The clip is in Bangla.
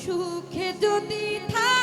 সুখে যদি থাক